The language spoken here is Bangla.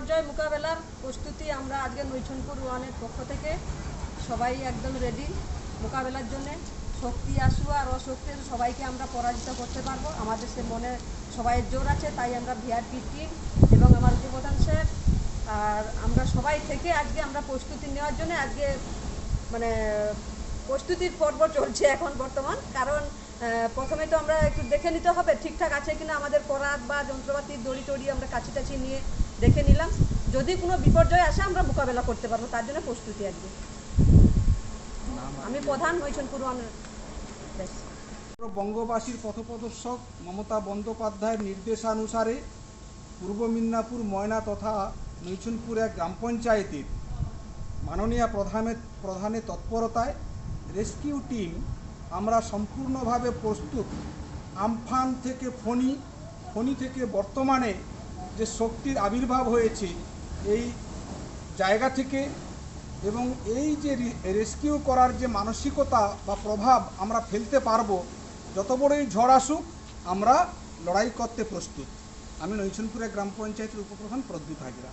বিপর্যয় মোকাবেলার প্রস্তুতি আমরা আজকে নৈছনপুর ওয়ানের পক্ষ থেকে সবাই একদম রেডি মোকাবেলার জন্য। শক্তি আসু আর অশক্তি সবাইকে আমরা পরাজিত করতে পারব। আমাদের সে মনে সবাইয়ের জোর আছে, তাই আমরা ভিআরপি টিম এবং আমার উপপ্রধান স্যার আর আমরা সবাই থেকে আজকে আমরা প্রস্তুতি নেওয়ার জন্য আজকে মানে প্রস্তুতির পর্ব চলছে এখন বর্তমান। কারণ প্রথমে তো আমরা একটু দেখে নিতে হবে, ঠিকঠাক আছে কিনা আমাদের করাত বা যন্ত্রপাতি, দড়ি টড়ি আমরা কাছি টাছি নিয়ে দেখে নিলাম। যদি কোনো বিপর্যয় আসে, আমরা মোকাবেলা করতে পারব, তার জন্য প্রস্তুতি আজকে আমি প্রধান হয়েছেন ব্যাস বঙ্গবাসীর পথপ্রদর্শক মমতা বন্দ্যোপাধ্যায়ের নির্দেশানুসারে পূর্ব মিদনাপুর, ময়না তথা নৈচনপুর এক গ্রাম পঞ্চায়েতের মাননীয় প্রধানের প্রধানের তৎপরতায় রেস্কিউ টিম আমরা সম্পূর্ণভাবে প্রস্তুত। আমফান থেকে ফণি ফণি থেকে বর্তমানে যে শক্তির আবির্ভাব হয়েছে এই জায়গা থেকে এবং এই যে রেস্কিউ করার যে মানসিকতা বা প্রভাব আমরা ফেলতে পারব, যত বড়ই ঝড় আসুক, আমরা লড়াই করতে প্রস্তুত। আমি নৈছনপুরে গ্রাম পঞ্চায়েতের উপপ্রধান প্রদ্যুৎ হাজরা।